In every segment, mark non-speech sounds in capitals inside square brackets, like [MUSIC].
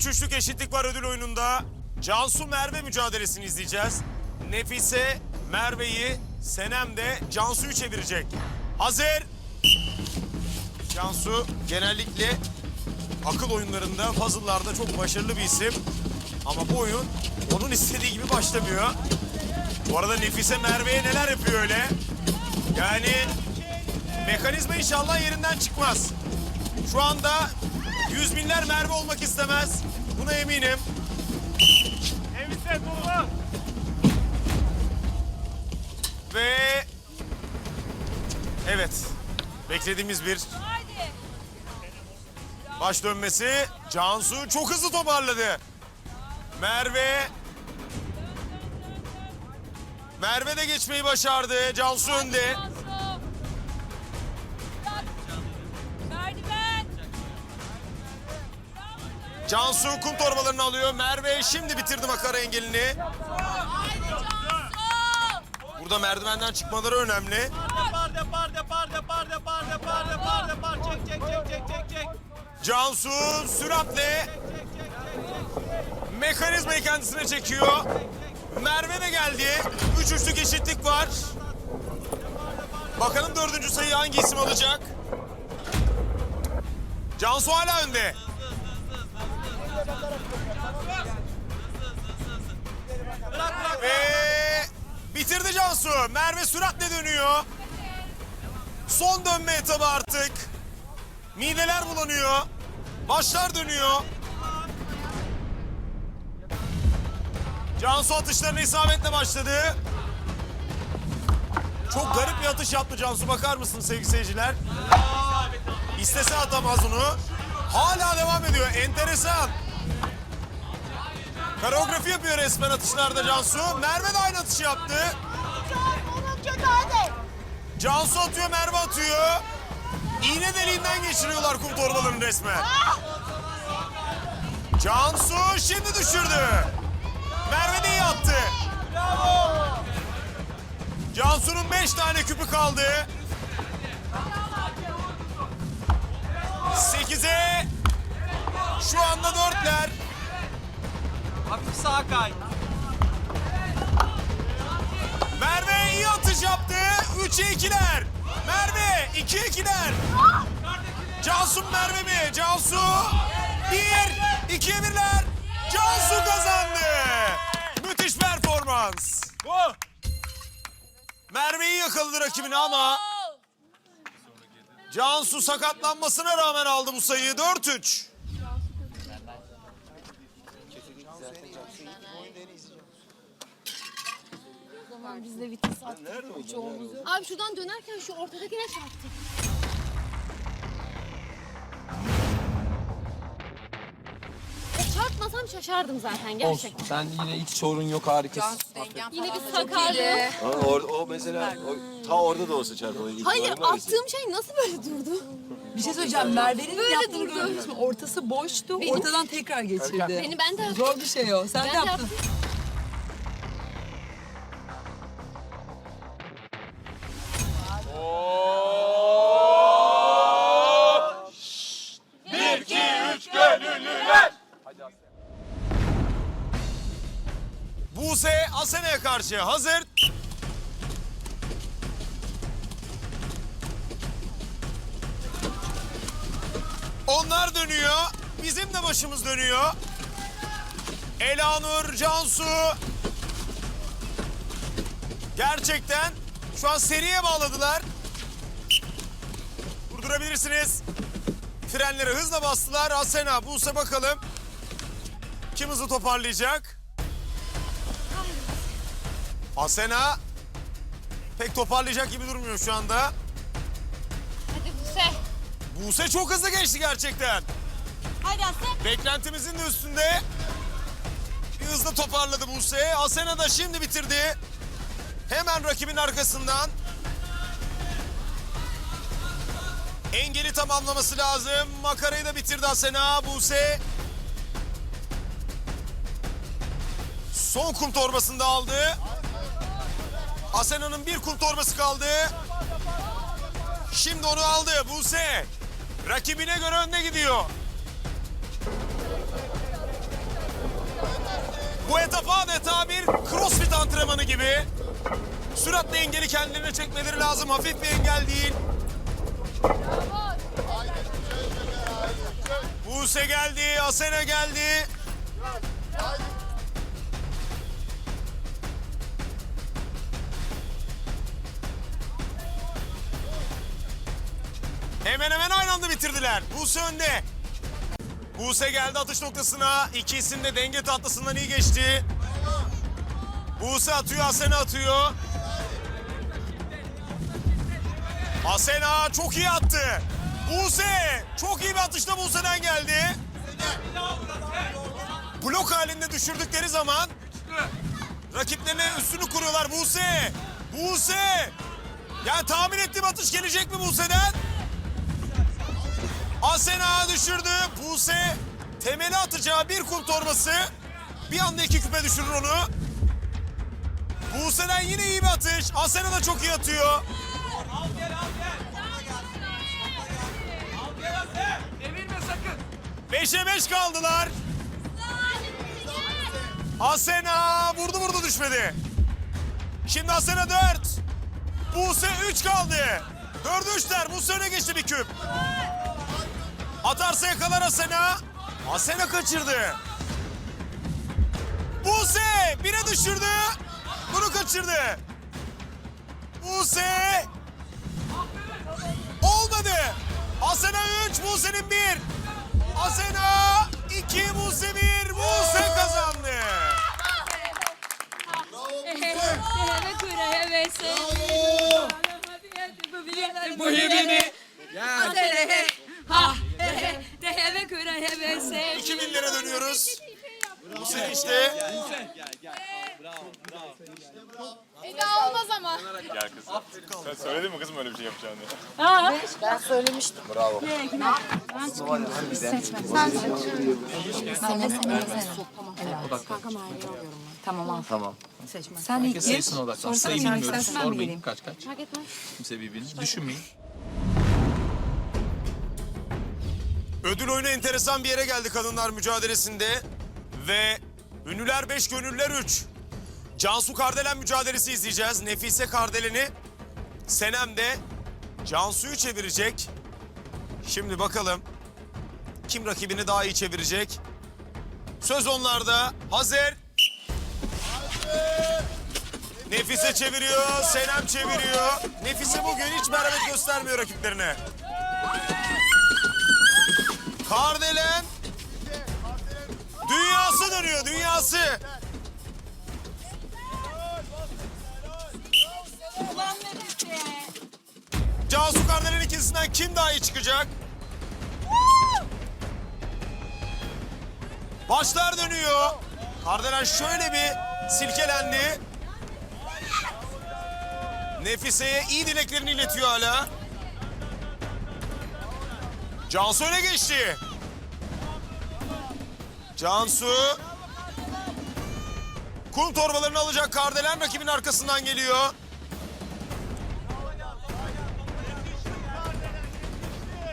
Üç üçlük eşitlik var ödül oyununda. Cansu Merve mücadelesini izleyeceğiz. Nefise Merve'yi, Senem de Cansu'yu çevirecek. Hazır. Cansu genellikle akıl oyunlarında, puzzle'larda çok başarılı bir isim. Ama bu oyun onun istediği gibi başlamıyor. Bu arada Nefise Merve'ye neler yapıyor öyle? Yani mekanizma inşallah yerinden çıkmaz. Şu anda yüz binler Merve olmak istemez. Buna eminim. Evite durma. Ve evet beklediğimiz bir baş dönmesi. Cansu çok hızlı toparladı. Merve Merve de geçmeyi başardı. Cansu önde. Cansu kum torbalarını alıyor. Merve şimdi bitirdi makara engelini. Burada merdivenden çıkmaları önemli. Depar depar depar depar depar depar depar depar çek çek çek çek çek çek. Cansu süratle mekanizmayı kendisine çekiyor. Merve de geldi. Üç üçlük eşitlik var. Bakalım dördüncü sayı hangi isim alacak? Cansu hala önde. Ve bitirdi Cansu. Merve süratle dönüyor. Son dönme etabı artık. Mideler bulanıyor. Başlar dönüyor. Cansu atışlarına isabetle başladı. Çok garip bir atış yaptı Cansu. Bakar mısın sevgili seyirciler? İstese atamaz onu. Hala devam ediyor. Enteresan. Koreografi yapıyor resmen atışlarda Cansu. Merve de aynı atışı yaptı. Cansu atıyor, Merve atıyor. İğne deliğinden geçiriyorlar kum torbalarını resmen. Cansu şimdi düşürdü. Merve de iyi attı. Cansu'nun beş tane küpü kaldı. Sekize. Şu anda dörtler. Hafif sağa kay. Merve iyi atış yaptı. Üçe ikiler. Merve iki ikiler. Cansu mu, Merve mi? Cansu bir, ikiye birler. Cansu kazandı. Müthiş performans. Merve'yi yakaladı rakibini ama Cansu sakatlanmasına rağmen aldı bu sayıyı 4-3. Biz de vites attık. Çoğumuz yok. Abi şuradan dönerken şu ortadakine çarptık. Çarpmasam şaşardım zaten gerçekten. Sen yine hiç sorun yok harikasın. Yine bir sakarlık. Ha, or, o mesela o, ta orada da olsa çarpma. Hayır attığım şey nasıl böyle durdu? Bir şey söyleyeceğim. Merve'nin Böyle yaptığını durdu. gördünüz mü? Ortası boştu. Ortadan tekrar geçirdi. Beni ben de Zor bir şey o. Sen Ben de de yaptın. yaptım. Karşı hazır. Onlar dönüyor. Bizim de başımız dönüyor. Elanur, Cansu. Gerçekten şu an seriye bağladılar. Durdurabilirsiniz. Frenleri hızla bastılar. Asena, Buse bakalım. Kim hızlı toparlayacak? Asena pek toparlayacak gibi durmuyor şu anda. Hadi Buse. Buse çok hızlı geçti gerçekten. Hadi Aslı. Beklentimizin de üstünde. Bir hızla toparladı Buse. Asena da şimdi bitirdi. Hemen rakibin arkasından. Engeli tamamlaması lazım. Makarayı da bitirdi Asena. Buse. Son kum torbasını da aldı. Asena'nın bir kum torbası kaldı. Şimdi onu aldı Buse. Rakibine göre önde gidiyor. Bu etap adeta bir crossfit antrenmanı gibi. Süratle engeli kendilerine çekmeleri lazım. Hafif bir engel değil. Buse geldi, Asena geldi. Bitirdiler. Buse önde. Buse geldi atış noktasına. İki isim de denge tatlısından iyi geçti. Buse atıyor, Asena atıyor. Asena çok iyi attı. Buse çok iyi bir atışla Buse'den geldi. Blok halinde düşürdükleri zaman rakiplerine üstünü kuruyorlar Buse. Buse. Yani tahmin ettiğim atış gelecek mi Buse'den? Asena düşürdü. Buse temeli atacağı bir kum torbası. Bir anda iki küpe düşürür onu. Buse'den yine iyi bir atış. Asena da çok iyi atıyor. Beşe beş kaldılar. Asena vurdu vurdu düşmedi. Şimdi Asena dört. Buse üç kaldı. Dördü üçler. Buse öne geçti bir küp. Atarsa yakalar Asena. Asena kaçırdı. Buse bire düşürdü. Bunu kaçırdı. Buse. Olmadı. Asena 3, Buse'nin 1. Asena 2, Buse 1. Buse kazandı. Muhibini. Ha. 2000 lira dönüyoruz. Buse işte. Eda olmaz ama. Sen söyledin mi kızım öyle bir şey yapacağını? Sen ilk gir. sayısına odaklan. Sayı sen bilmiyoruz. istersen ben Sormayın bileyim. kaç kaç. Fark etmez. Kimse birbirini düşünmeyin. Ödül oyunu enteresan bir yere geldi kadınlar mücadelesinde. Ve ünlüler 5, gönüller 3. Cansu Kardelen mücadelesi izleyeceğiz. Nefise Kardelen'i Senem de Cansu'yu çevirecek. Şimdi bakalım kim rakibini daha iyi çevirecek. Söz onlarda. Hazır. Nefise çeviriyor, Senem çeviriyor. Nefise bugün hiç merhamet göstermiyor rakiplerine. Kardelen dünyası dönüyor dünyası. Cansu Kardelen ikisinden kim daha iyi çıkacak? Başlar dönüyor. Kardelen şöyle bir silkelendi. Nefise'ye iyi dileklerini iletiyor hala. Cansu öne geçti. Cansu. Kum torbalarını alacak Kardelen rakibin arkasından geliyor.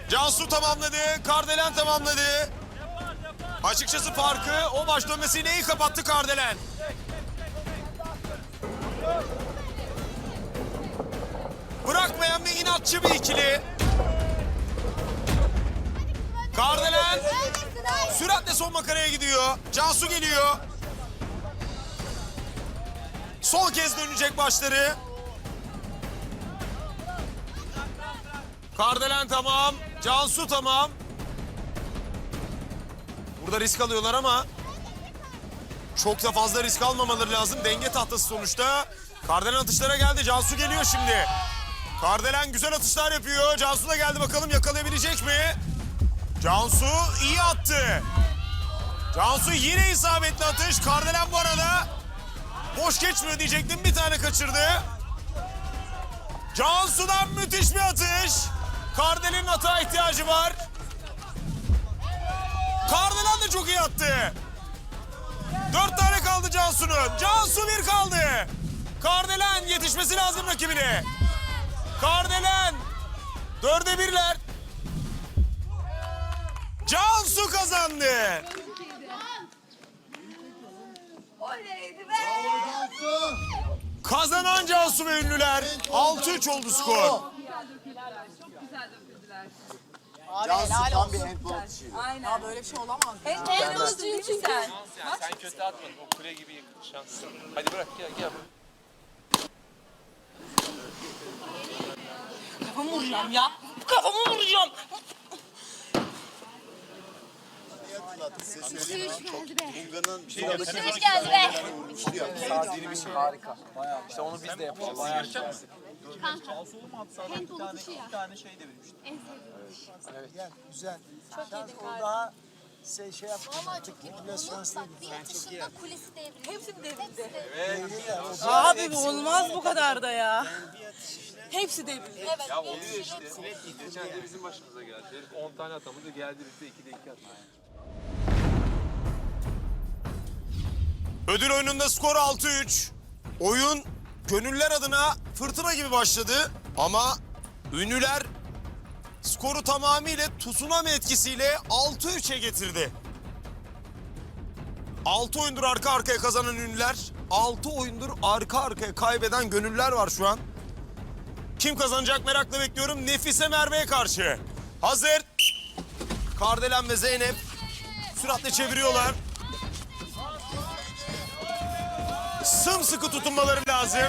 Cansu tamamladı, Kardelen tamamladı. Açıkçası farkı o baş dönmesiyle iyi kapattı Kardelen. Bırakmayan bir inatçı bir ikili. Kardelen süratle son makaraya gidiyor. Cansu geliyor. Son kez dönecek başları. Kardelen tamam. Cansu tamam. Burada risk alıyorlar ama çok da fazla risk almamaları lazım. Denge tahtası sonuçta. Kardelen atışlara geldi. Cansu geliyor şimdi. Kardelen güzel atışlar yapıyor. Cansu da geldi bakalım yakalayabilecek mi? Cansu iyi attı. Cansu yine isabetli atış. Kardelen bu arada boş geçmiyor diyecektim. Bir tane kaçırdı. Cansu'dan müthiş bir atış. Kardelen'in hata ihtiyacı var. Kardelen de çok iyi attı. Dört tane kaldı Cansu'nun. Cansu bir kaldı. Kardelen yetişmesi lazım rakibine. Kardelen. Dörde birler. Cansu kazandı. Oleydi be. Kazanan Cansu ve ünlüler 6-3 oldu skor. Cansu tam bir handball atışıydı. Aynen. böyle bir şey olamaz. Hem handballcıyım çünkü. Sen. Sen kötü atmadın. O kule gibi şanslısın. Hadi bırak gel gel. Kafamı vuracağım ya. Kafamı vuracağım. Mi? Çok Bunga'nın bir Hoş geldi be. Sardini bir şey harika. İşte onu biz de yapacağız. Bayağı Kanka. Handball atışı ya. tane şey devirmiştim. Güzel. Çok O daha şey, şey yaptı. Valla çok iyi. Bak bir atışında kulesi devrildi. Hepsini devirdi. Evet. Abi olmaz bu kadar da ya. Hepsi devirdi. Evet. Ya oluyor işte. Geçen de bizim başımıza geldi. Herif 10 tane atamadı geldi bize 2'de 2 attı. Ödül oyununda skor 6-3. Oyun gönüller adına fırtına gibi başladı ama ünlüler skoru tamamıyla tsunami etkisiyle 6-3'e getirdi. 6 oyundur arka arkaya kazanan ünlüler, 6 oyundur arka arkaya kaybeden gönüller var şu an. Kim kazanacak merakla bekliyorum. Nefise Merve'ye karşı. Hazır. Kardelen ve Zeynep süratle çeviriyorlar. Sımsıkı tutunmaları lazım.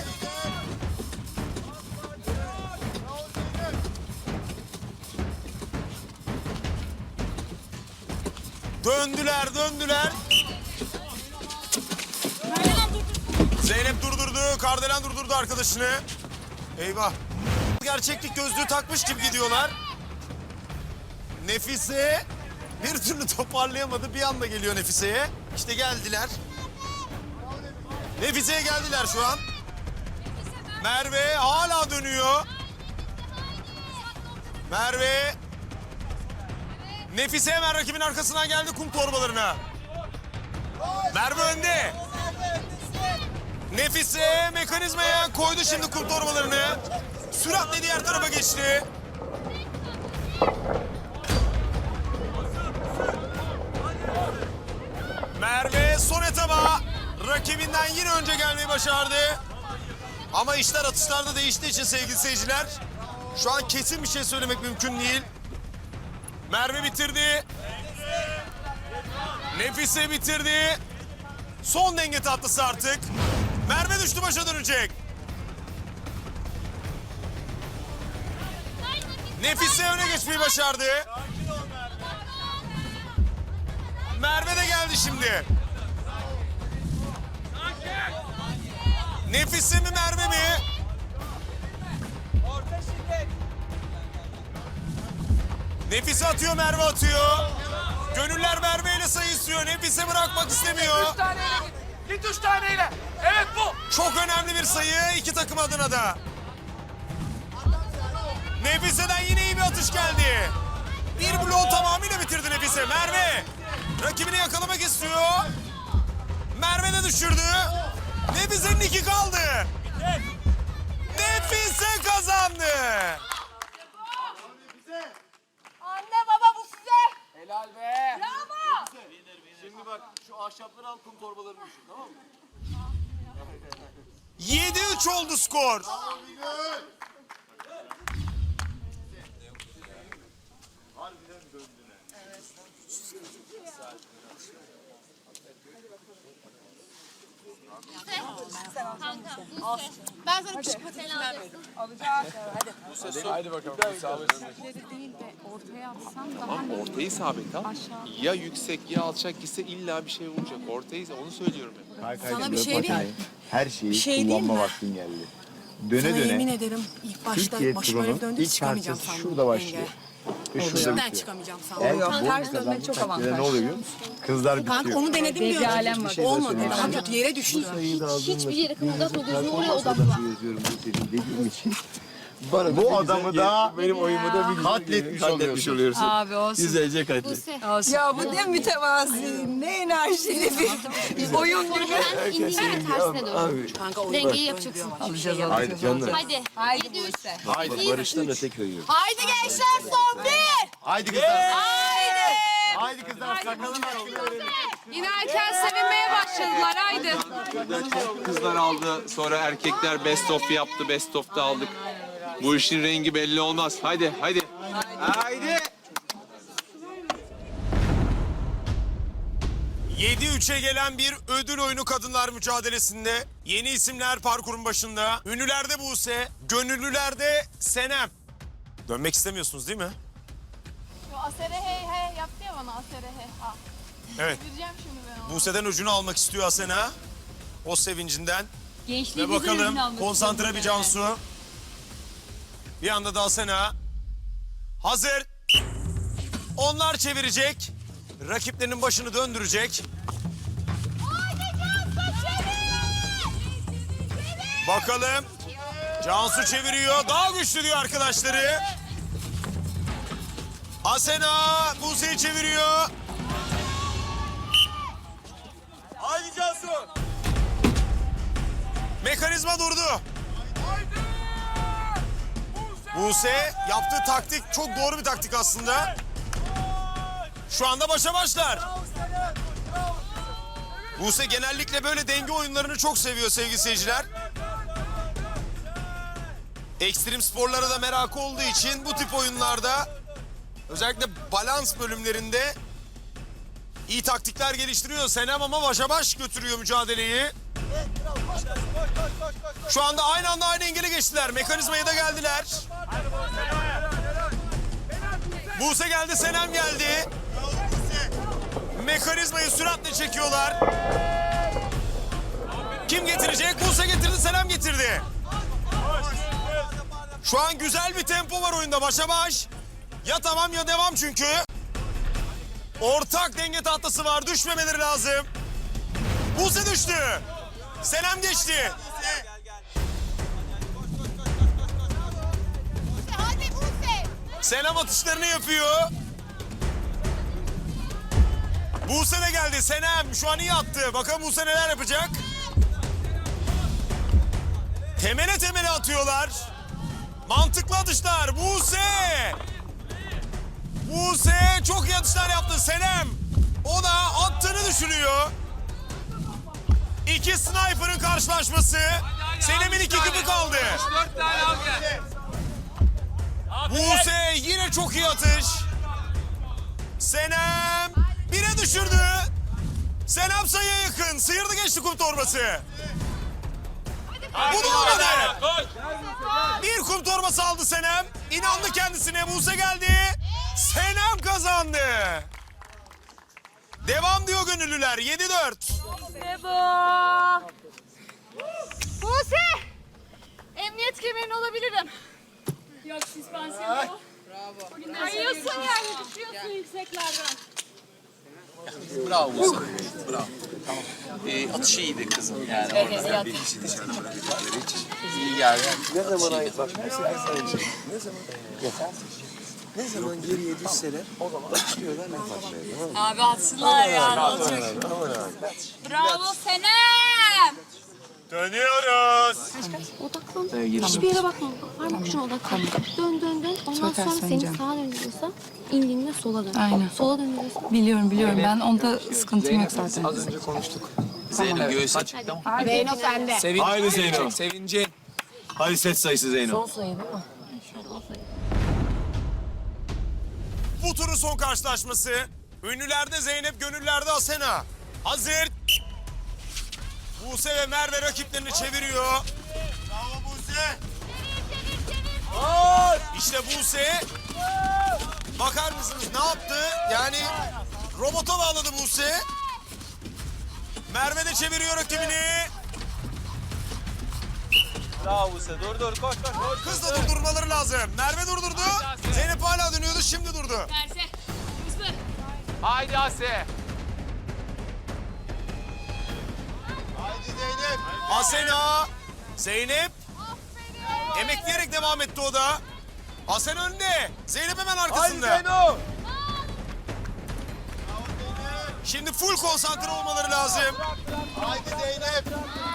Döndüler, döndüler. Zeynep durdurdu, Kardelen durdurdu arkadaşını. Eyvah. Gerçeklik gözlüğü takmış gibi gidiyorlar. Nefise bir türlü toparlayamadı. Bir anda geliyor Nefise'ye. İşte geldiler. Nefise'ye geldiler şu an. Merve hala dönüyor. Merve. Nefise hemen rakibin arkasından geldi kum torbalarına. Merve önde. Nefise mekanizmaya koydu şimdi kum torbalarını. Süratle diğer tarafa geçti. Merve son etaba rakibinden yine önce gelmeyi başardı. Ama işler atışlarda değiştiği için sevgili seyirciler. Şu an kesin bir şey söylemek mümkün değil. Merve bitirdi. Nefise bitirdi. Son denge tatlısı artık. Merve düştü başa dönecek. Nefise öne geçmeyi başardı. Geldi şimdi. Nefise mi Merve mi? Nefise atıyor Merve atıyor. Gönüller Merve ile sayı istiyor. Nefise bırakmak istemiyor. Git üç taneyle. Evet bu. Çok önemli bir sayı iki takım adına da. Nefise'den yine iyi bir atış geldi. Bir bloğu tamamıyla bitirdi Nefise. Merve rakibini yakalamak istiyor. Merve de düşürdü. Nefise'nin iki kaldı. Nefise kazandı. Anne baba bu size. Helal be. Bravo. Şimdi bak şu ahşapları al kum torbalarını düşün tamam mı? 7-3 oldu skor. Ben sana küçük paten alacaksın. Hadi bakalım. Sağ olasın. Tamam ortayı sabit al. Ya yüksek ya alçak gitse illa bir şey olacak. Ortayı onu söylüyorum hep. Sana bir şey diyeyim mi? Her şeyi şey diyeyim kullanma mi? vaktin geldi. Döne Sana yemin döne ederim ilk başta Türkiye başıma bir turunun döndü ilk çıkamayacağım parçası sandım. şurada başlıyor. Ve şurada Cidden bitiyor. çıkamayacağım Eğer sandım. ki bonus kazandığın takdirde ne oluyor biliyor musun? Kızlar Kanka bitiyor. onu denedim. Bir şey de Olmadı. söyleyeyim. Daha kötü yere düştü. Hiçbir yere kımıldatma, gözünü oraya odakla. yazıyorum bu senin dediğim için. Bana bu adamı da benim oyumu da katletmiş oluyorsun. Abi olsun. Güzelce katlet. Buse. Ya bu ne mütevazi, ne enerjili bir [LAUGHS] oyun gibi. Sen indiğinde tersine dön. Kanka oyun Dengeyi yapacaksın. Haydi canım. Hadi. Haydi Yedi, üç. Buse. Haydi barıştan öte köyü. Haydi gençler son bir. Haydi kızlar. Haydi. Haydi kızlar sakalın Yine erken sevinmeye başladılar haydi. Kızlar aldı, sonra erkekler best of yaptı, best of da aldık. Bu işin rengi belli olmaz. Haydi, haydi. Haydi. 7-3'e gelen bir ödül oyunu kadınlar mücadelesinde. Yeni isimler parkurun başında. Ünlülerde Buse, gönüllülerde Senem. Dönmek istemiyorsunuz değil mi? Asere hey hey yaptı ya bana asere hey ha. Evet. Gireceğim şimdi ben onu. Buse'den ucunu almak istiyor Asena. O sevincinden. Ve bakalım konsantre bir Cansu. Bir anda da Asena. Hazır. Onlar çevirecek. Rakiplerinin başını döndürecek. Bakalım. Cansu çeviriyor. Daha güçlü diyor arkadaşları. Asena Buse'yi çeviriyor. Haydi Cansu. Mekanizma durdu. Buse yaptığı taktik çok doğru bir taktik aslında. Şu anda başa başlar. Buse genellikle böyle denge oyunlarını çok seviyor sevgili seyirciler. Ekstrem sporlara da merakı olduğu için bu tip oyunlarda özellikle balans bölümlerinde iyi taktikler geliştiriyor. Senem ama başa baş götürüyor mücadeleyi. Şu anda aynı anda aynı engeli geçtiler. Mekanizmaya da geldiler. Buse geldi, Senem geldi. Mekanizmayı süratle çekiyorlar. Kim getirecek? Buse getirdi, Senem getirdi. Şu an güzel bir tempo var oyunda başa baş. Ya tamam ya devam çünkü. Ortak denge tahtası var, düşmemeleri lazım. Buse düştü. Senem geçti. Selam atışlarını yapıyor. Buse de geldi. Senem şu an iyi attı. Bakalım Buse neler yapacak. Temele temele atıyorlar. Mantıklı atışlar. Buse. Buse çok iyi atışlar yaptı. Senem. O da attığını düşürüyor. İki sniper'ın karşılaşması. Senem'in iki küpü kaldı. Buse yine çok iyi atış. Senem bire düşürdü. Senem sayıya yakın. Sıyırdı geçti kum torbası. Bu da olmadı. Bir kum torbası aldı Senem. İnandı kendisine. Buse geldi. Senem kazandı. Devam diyor gönüllüler. 7-4. Buse. Emniyet kemerini alabilirim. Yok süspansiyon. Bravo. Kayıyorsun yani düşüyorsun yükseklerden. Bravo. Bravo. Tamam. Ee, atışı iyiydi kızım yani. Evet, evet. İyi geldi. Ne zaman ayıp bak sana bir şey. Ne zaman ne zaman geriye düşseler o zaman başlıyorlar ne başlıyor. Abi atsınlar ya. ne olacak? Dönüyoruz. Odaklan. Hiçbir yere bakma. Parmak ucuna odaklan. Dön dön dön. Ondan sonra seni sağa döndürüyorsa indiğinde sola dön. Aynen. Sola döndürüyorsa Biliyorum biliyorum. Ben onda sıkıntım yok zaten. Az önce konuştuk. Zeynep göğüs aç. Zeyno sende. Sevin... Haydi Zeyno. Sevincin. Hadi set sayısı Zeyno. son sayı değil mi? Bu turun son karşılaşması. Ünlülerde Zeynep, gönüllerde Asena. Hazır. Buse ve Merve rakiplerini çeviriyor. Bravo Buse. İşte Buse. Bakar mısınız ne yaptı? Yani robota bağladı Buse. Merve de çeviriyor rakibini. Bravo Buse. Dur dur koş koş. koş. Hızla durdurmaları lazım. Merve durdurdu. Zeynep hala dönüyordu şimdi durdu. Hızlı. Haydi Ase. Asena, Zeynep. Emekleyerek devam etti o da. Asena önde. Zeynep hemen arkasında. Şimdi full konsantre olmaları lazım. Haydi Zeynep.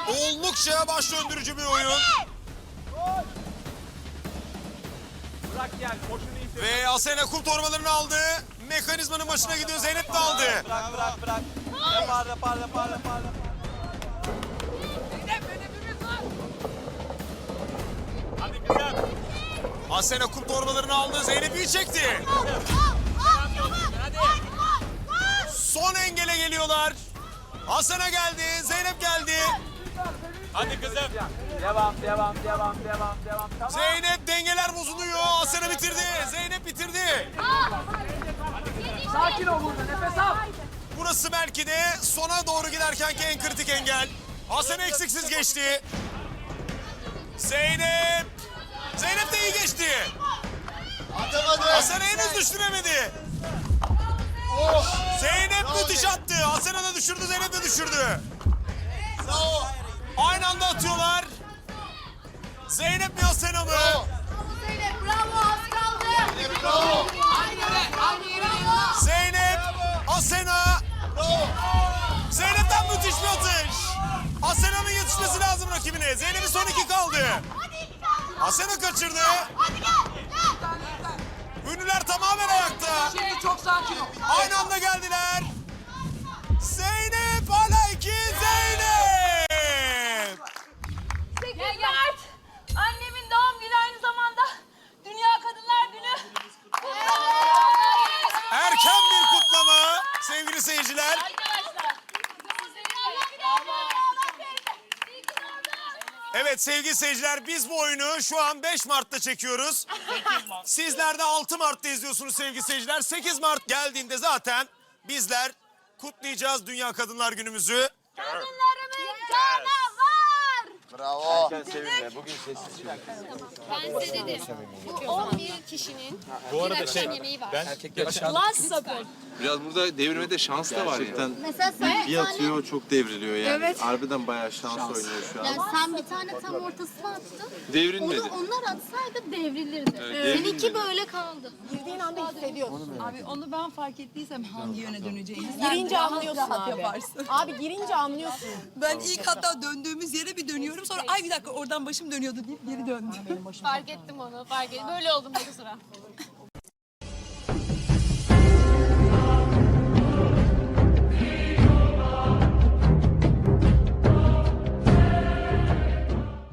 Oldukça baş döndürücü bir oyun. Bırak gel. Koşunu iyi. Ve Asena kum torbalarını aldı. mekanizmanın başına gidiyor. Zeynep de aldı. Bırak bırak bırak. Depar depar depar depar. Asena kum torbalarını aldı. Zeynep iyi çekti. Son engele geliyorlar. Asena geldi. Zeynep geldi. Hadi kızım. Devam devam devam devam devam. Tamam. Zeynep dengeler bozuluyor. Asena bitirdi. Zeynep bitirdi. Sakin ol burada nefes al. Burası belki de sona doğru giderkenki en kritik engel. Asena eksiksiz geçti. Zeynep. Zeynep de iyi geçti. Asena henüz düşüremedi. Zeynep müthiş attı. Asena da düşürdü, Zeynep de düşürdü. Aynı anda atıyorlar. Zeynep mi Asena mı? Zeynep bravo az kaldı. Zeynep, Asena. Zeynep'ten müthiş bir atış. Asena'nın yetişmesi lazım rakibine. Zeynep'in son iki kaldı. Asena kaçırdı. Ünlüler tamamen ayakta. Şimdi çok sakin ol. Aynı anda geldiler. Zeynep hala iki Zeynep. Mert. Annemin doğum günü aynı zamanda Dünya Kadınlar Günü. Erken bir kutlama sevgili seyirciler. Evet sevgili seyirciler biz bu oyunu şu an 5 Mart'ta çekiyoruz. Sizler de 6 Mart'ta izliyorsunuz sevgili seyirciler. 8 Mart geldiğinde zaten bizler kutlayacağız Dünya Kadınlar Günümüzü. Kadınlarımın canavar. Bravo. Ben size dedim. Bu 11 kişinin bir akşam yemeği var. Last supper. Biraz burada devirmede şans da var ya. Mesela sen bir tane, atıyor çok devriliyor yani. Evet. Harbiden bayağı şans oynuyor şu an. yani sen bir tane tam ortasına attın. Devrilmedi. Onu onlar atsaydı devrilirdi. Seninki böyle kaldı. Girdiğin anda hissediyorsun. Abi onu ben fark ettiysem hangi yöne döneceğini Girince anlıyorsun abi. yaparsın. [LAUGHS] Abi girince anlıyorsun. Ben ilk hatta döndüğümüz yere bir dönüyorum sonra ay bir dakika oradan başım dönüyordu deyip geri döndüm. Fark ettim onu fark ettim. Böyle oldum bu sıra.